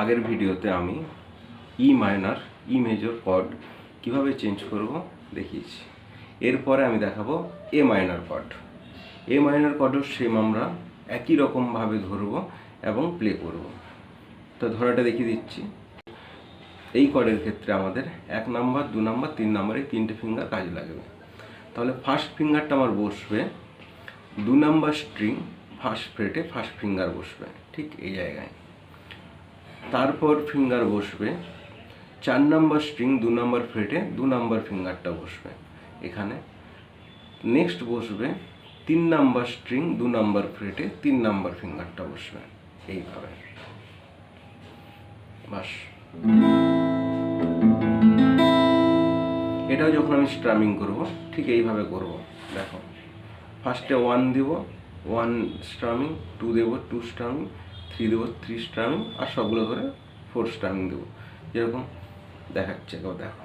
আগের ভিডিওতে আমি E minor E major chord কীভাবে চেঞ্জ করব দেখিয়েছি। এরপরে আমি দেখাবো A minor chord A minor কর্ডও same আমরা একই রকমভাবে ধরব এবং প্লে করব। তো ধরাটা দেখিয়ে দিচ্ছি। এই কর্ডের ক্ষেত্রে আমাদের এক নাম্বার দু নাম্বার তিন নাম্বারে তিনটে ফিঙ্গার কাজে লাগবে। তাহলে ফার্স্ট ফিঙ্গারটা আমার বসবে, দু নাম্বার স্ট্রিং ফার্স্ট ফ্রেটে ফার্স্ট ফিঙ্গার বসবে, ঠিক এই জায়গায়। তারপর ফিঙ্গার বসবে। চার নাম্বার স্ট্রিং দু নাম্বার ফ্রেটে দু নাম্বার ফিঙ্গারটা বসবে। এখানে নেক্সট বসবে, তিন নাম্বার স্ট্রিং দু নাম্বার ফ্রেটে তিন নাম্বার ফিঙ্গারটা বসবে। এইভাবে। বাস। এটাও যখন আমি স্ট্রামিং করব, ঠিক এইভাবে করব। দেখো। ফার্স্টে ওয়ান দেব ওয়ান স্ট্রামিং টু দেবো টু স্ট্রামিং থ্রি দেবো? থ্রি স্ট্রাং আর সবগুলো ধরে ফোর স্ট্রাং দেবো। যেরকম দেখাচ্ছে কেউ দেখো।